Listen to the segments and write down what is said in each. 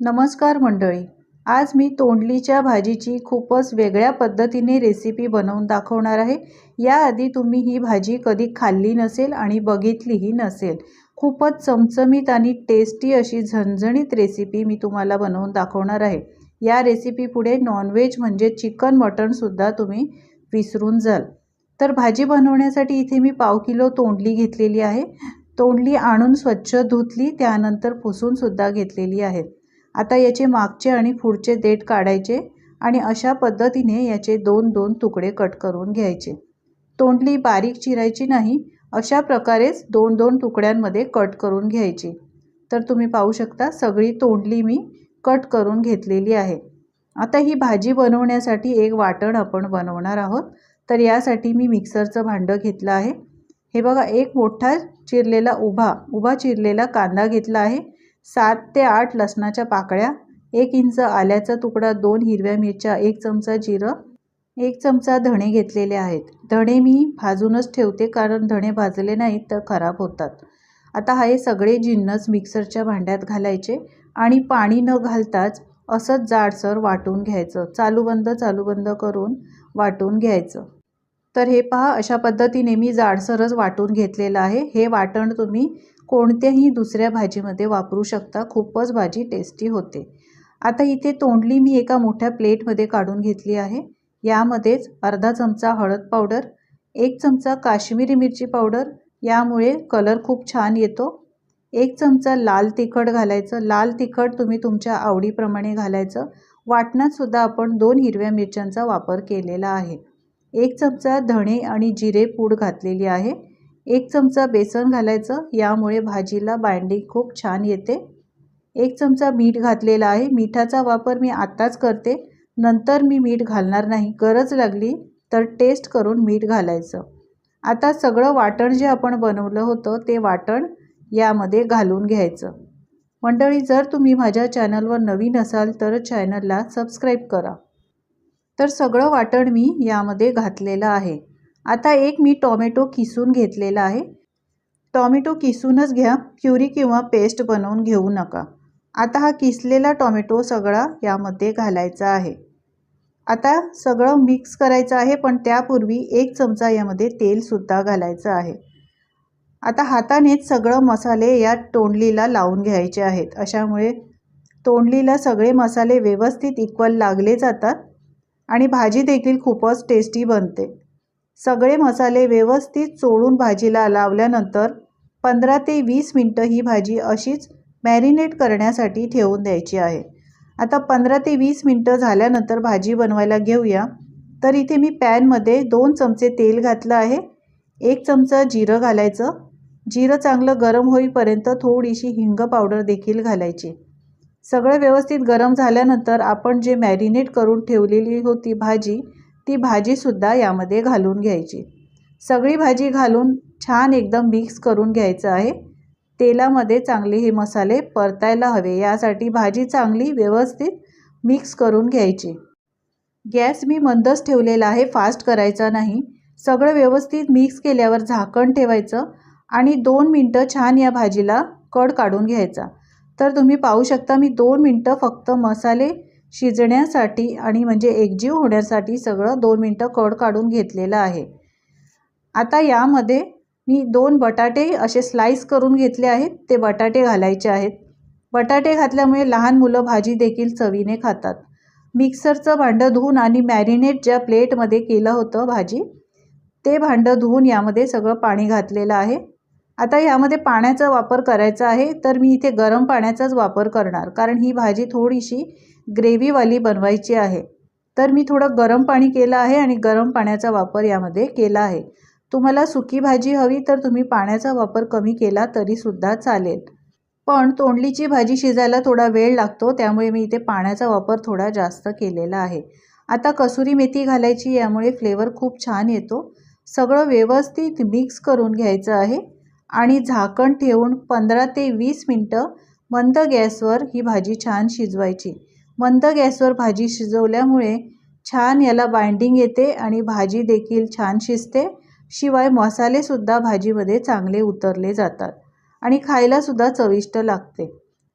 नमस्कार मंडळी. आज मी तोंडलीच्या भाजीची खूपच वेगळ्या पद्धतीने रेसिपी बनवून दाखवणार आहे. याआधी तुम्ही ही भाजी कधी खाल्ली नसेल आणि बघितलीही नसेल. खूपच चमचमीत आणि टेस्टी अशी झणझणीत रेसिपी मी तुम्हाला बनवून दाखवणार आहे. या रेसिपी पुढे नॉनव्हेज म्हणजे चिकन मटणसुद्धा तुम्ही विसरून जाल. तर भाजी बनवण्यासाठी इथे मी पाव किलो तोंडली घेतलेली आहे. तोंडली आणून स्वच्छ धुतली त्यानंतर पुसूनसुद्धा घेतलेली आहे. आता याचे मागचे आणि पुढचे देठ काढायचे आणि अशा पद्धतीने याचे दोन दोन तुकडे कट करून घ्यायचे. तोंडली बारीक चिरायची नाही अशा प्रकारेच दोन दोन तुकड्यांमध्ये कट करून घ्यायची. तर तुम्ही पाहू शकता सगळी तोंडली मी कट करून घेतलेली आहे. आता ही भाजी बनवण्यासाठी एक वाटण आपण बनवणार आहोत. तर यासाठी मी मिक्सरचं भांडं घेतलं आहे. हे बघा एक मोठा चिरलेला उभा उभा चिरलेला कांदा घेतला आहे. सात ते आठ लसणाच्या पाकळ्या एक इंच आल्याचा तुकडा दोन हिरव्या मिरच्या एक चमचा जिरं एक चमचा धणे घेतलेले आहेत. धणे मी भाजूनच ठेवते कारण धणे भाजले नाहीत तर खराब होतात. आता हे सगळे जिन्नस मिक्सरच्या भांड्यात घालायचे आणि पाणी न घालताच असंच जाडसर वाटून घ्यायचं. चालू बंद चालू बंद करून वाटून घ्यायचं. तर हे पहा अशा पद्धतीने मी जाडसरच वाटून घेतलेलं आहे. हे वाटण तुम्ही कोणत्याही दुसऱ्या भाजीमध्ये वापरू शकता. खूपच भाजी टेस्टी होते. आता इथे तोंडली मी एका मोठ्या प्लेटमध्ये काढून घेतली आहे. यामध्येच अर्धा चमचा हळद पावडर एक चमचा काश्मीरी मिरची पावडर यामुळे कलर खूप छान येतो. एक चमचा लाल तिखट घालायचं. लाल तिखट तुम्ही तुमच्या आवडीप्रमाणे घालायचं. वाटणातसुद्धा आपण दोन हिरव्या मिरच्यांचा वापर केलेला आहे. एक चमचा धणे आणि जिरे पूड घातलेली आहे. एक चमचा बेसन घालायचं यामुळे भाजीला बाइंडिंग खूप छान येते. एक चमचा मीठ घातलेला आहे. मिठाचा वापर मी आत्ताच करते. नंतर मी मीठ घालणार नाही. गरज लागली तर टेस्ट करून मीठ घालायचं. आता सगळं वाटण जे आपण बनवलं होतं ते वाटण यामध्ये घालून घ्यायचं. मंडळी जर तुम्ही माझ्या चॅनलवर नवीन असाल तर चॅनलला सबस्क्राईब करा. तर सगळं वाटण मी यामध्ये घातलेलं आहे. आता एक मी टॉमॅटो किसून घेतलेला आहे. टॉमॅटो किसूनच घ्या प्युरी किंवा पेस्ट बनवून घेऊ नका. आता हा किसलेला टॉमॅटो सगळा यामध्ये घालायचा आहे. आता सगळं मिक्स करायचं आहे पण त्यापूर्वी एक चमचा यामध्ये तेलसुद्धा घालायचं आहे. आता हातानेच सगळं मसाले या तोंडलीला लावून घ्यायचे आहेत. अशामुळे तोंडलीला सगळे मसाले व्यवस्थित इक्वल लागले जातात. आणि भाजी देखील खूपच टेस्टी बनते. सगळे मसाले व्यवस्थित चोळून भाजीला लावल्यानंतर पंधरा ते वीस मिनटं ही भाजी अशीच मॅरिनेट करण्यासाठी ठेवून द्यायची आहे. आता पंधरा ते वीस मिनटं झाल्यानंतर भाजी बनवायला घेऊया. तर इथे मी पॅनमध्ये दोन चमचे तेल घातलं आहे. एक चमचा जिरं घालायचं. जिरं चांगलं गरम होईपर्यंत थोडीशी हिंग पावडर देखील घालायची. सगळं व्यवस्थित गरम झाल्यानंतर आपण जे मॅरिनेट करून ठेवलेली होती भाजी ती भाजीसुद्धा यामध्ये घालून घ्यायची. सगळी भाजी घालून छान एकदम मिक्स करून घ्यायचं आहे. तेलामध्ये चांगले हे मसाले परतायला हवे यासाठी भाजी चांगली व्यवस्थित मिक्स करून घ्यायची. गॅस मी मंदच ठेवलेला आहे फास्ट करायचा नाही. सगळं व्यवस्थित मिक्स केल्यावर झाकण ठेवायचं आणि दोन मिनटं छान या भाजीला कड काढून घ्यायचा. तर तुम्ही पाहू शकता मी दोन मिनटं फक्त मसाले शिजण्यासाठी आणि म्हणजे एकजीव होण्यासाठी सगळं दोन मिनटं कड काढून घेतलेलं आहे. आता यामध्ये मी दोन बटाटे असे स्लाईस करून घेतले आहेत ते बटाटे घालायचे आहेत. बटाटे घातल्यामुळे लहान मुलं भाजी देखील चवीने खातात. मिक्सरचं भांडं धुवून आणि मॅरिनेट ज्या प्लेटमध्ये केलं होतं भाजी ते भांडं धुवून यामध्ये सगळं पाणी घातलेलं आहे. आता यामध्ये पाण्याचा वापर करायचा आहे तर मी इथे गरम पाण्याचाच वापर करणार कारण ही भाजी थोडीशी ग्रेव्हीवाली बनवायची आहे. तर मी थोडं गरम पाणी केलं आहे आणि गरम पाण्याचा वापर यामध्ये केला आहे. तुम्हाला सुकी भाजी हवी तर तुम्ही पाण्याचा वापर कमी केला तरीसुद्धा चालेल. पण तोंडलीची भाजी शिजायला थोडा वेळ लागतो त्यामुळे मी इथे पाण्याचा वापर थोडा जास्त केलेला आहे. आता कसुरी मेथी घालायची यामुळे फ्लेवर खूप छान येतो. सगळं व्यवस्थित मिक्स करून घ्यायचं आहे. आणि झाकण ठेवून पंधरा ते वीस मिनटं मंद गॅसवर ही भाजी छान शिजवायची. मंद गॅसवर भाजी शिजवल्यामुळे छान याला बाइंडिंग येते आणि भाजी देखील छान शिजते. शिवाय मसालेसुद्धा भाजीमध्ये चांगले उतरले जातात आणि खायलासुद्धा चविष्ट लागते.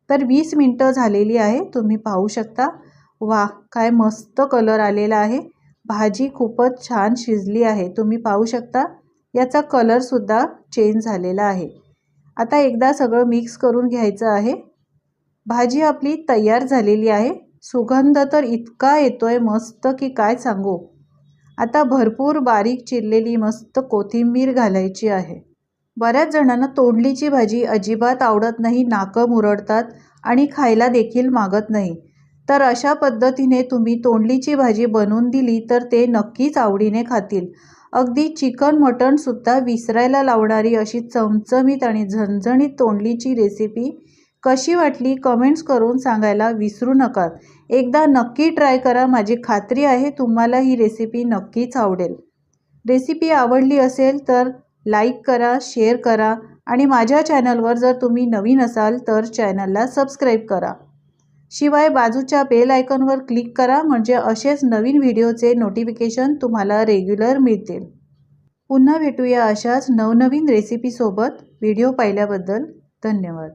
तर वीस मिनटं झालेली आहे तुम्ही पाहू शकता. वा काय मस्त कलर आलेला आहे. भाजी खूपच छान शिजली आहे तुम्ही पाहू शकता. याचा कलरसुद्धा चेंज झालेला आहे. आता एकदा सगळं मिक्स करून घ्यायचं आहे. भाजी आपली तयार झालेली आहे. सुगंध तर इतका येतो आहे मस्त की काय सांगू? आता भरपूर बारीक चिरलेली मस्त कोथिंबीर घालायची आहे. बऱ्याच जणांना तोंडलीची भाजी अजिबात आवडत नाही नाकं मुरडतात आणि खायला देखील मागत नाही. तर अशा पद्धतीने तुम्ही तोंडलीची भाजी बनवून दिली तर ते नक्कीच आवडीने खातील. अगदी चिकन मटणसुद्धा विसरायला लावणारी अशी चमचमीत आणि झणझणीत तोंडलीची रेसिपी कशी वाटली कमेंट्स करून सांगायला विसरू नका. एकदा नक्की ट्राय करा माझी खात्री आहे तुम्हाला ही रेसिपी नक्कीच आवडेल. रेसिपी आवडली असेल तर लाईक करा शेअर करा आणि माझ्या चॅनलवर जर तुम्ही नवीन असाल तर चॅनलला सबस्क्राईब करा. शिवाय बाजूच्या बेल आयकॉनवर क्लिक करा म्हणजे असेच नवीन व्हिडिओचे नोटिफिकेशन तुम्हाला रेग्युलर मिळतील. पुन्हा भेटूया अशाच नवनवीन रेसिपीसोबत व्हिडिओ पाहिल्याबद्दल धन्यवाद.